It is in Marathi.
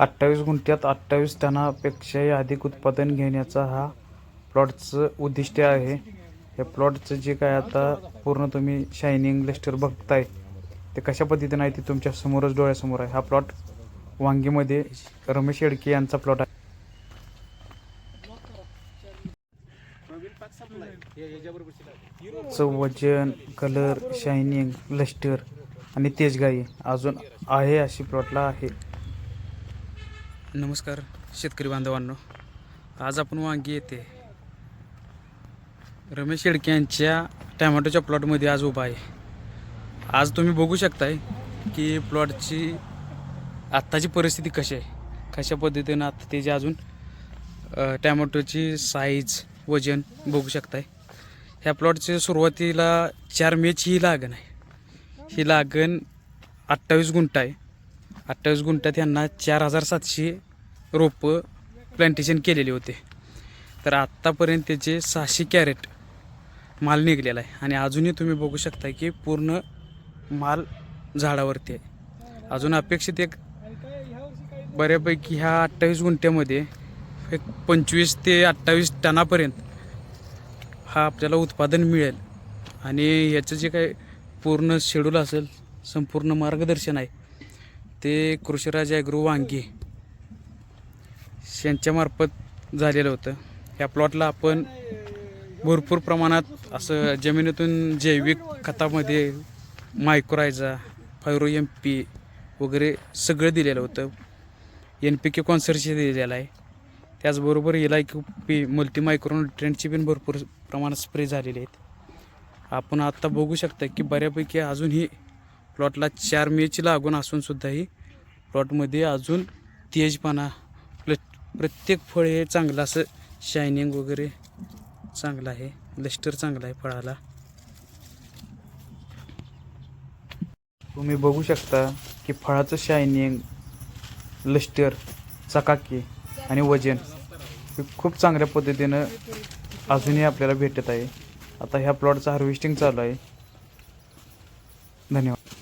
अठ्ठावीस गुंठ्यात अठ्ठावीस टनापेक्षाही अधिक उत्पादन घेण्याचा हा प्लॉटचं उद्दिष्ट आहे. या प्लॉटचं जे काय आता पूर्ण तुम्ही शायनिंग लेस्टर बघताय ते कशा पद्धतीनं आहे ते तुमच्या समोरच डोळ्यासमोर आहे. हा प्लॉट वांगीमध्ये रमेश येडके यांचा प्लॉट आहे. वजन कलर शायनिंग लस्टर आणि तेजगाई अजून आहे अशी प्लॉटला आहे. नमस्कार शेतकरी बांधवांनो. आज आपण वांगी येते. रमेश शेडके यांच्या टॅमॅटोच्या प्लॉटमध्ये आज उभा आहे. आज तुम्ही बघू शकताय की प्लॉटची आत्ताची परिस्थिती कशी आहे. कशा पद्धतीनं आता त्याची अजून टॅमॅटोची साईज वजन बघू शकताय. ह्या प्लॉटचे सुरुवातीला चार मेची ही लागण आहे. ही लागण अठ्ठावीस गुंठ आहे. अठ्ठावीस गुंठ्यात यांना चार हजार सातशे रोपं प्लांटेशन केलेले होते. तर आत्तापर्यंत त्याचे सहाशे कॅरेट माल निघलेला आहे. आणि अजूनही तुम्ही बघू शकता की पूर्ण माल झाडावरती आहे. अजून अपेक्षित एक बऱ्यापैकी ह्या अठ्ठावीस गुंठ्यामध्ये एक पंचवीस ते अठ्ठावीस टनापर्यंत हा आपल्याला उत्पादन मिळेल. आणि ह्याचं जे काही पूर्ण शेड्यूल असेल संपूर्ण मार्गदर्शन आहे ते कृषीराज ॲग्रो वांगी यांच्यामार्फत झालेलं होतं. ह्या प्लॉटला आपण भरपूर प्रमाणात असं जमिनीतून जैविक खतामध्ये मायक्रोरायझा फायरो एम पी वगैरे सगळं दिलेलं होतं. एन पी के कॉन्सर्टचे दिलेलं आहे. त्याचबरोबर एल पी मल्टी मायक्रो ट्रेंडची पण भरपूर प्रमाणात स्प्रे झालेले आहेत. आपण आत्ता बघू शकता की बऱ्यापैकी अजूनही प्लॉटला चार मेची लागून असूनसुद्धाही प्लॉटमध्ये अजून तेजपणा प्र प्रत्येक फळ हे चांगलं असं शायनिंग वगैरे चांगलं आहे. लस्टर चांगलं आहे फळाला. तुम्ही बघू शकता की फळाचं शायनिंग लस्टर चकाकी आणि वजन हे खूप चांगल्या पद्धतीनं अजूनही आपल्याला भेटत आहे. आता ह्या प्लॉटचं हार्वेस्टिंग चालू आहे. धन्यवाद.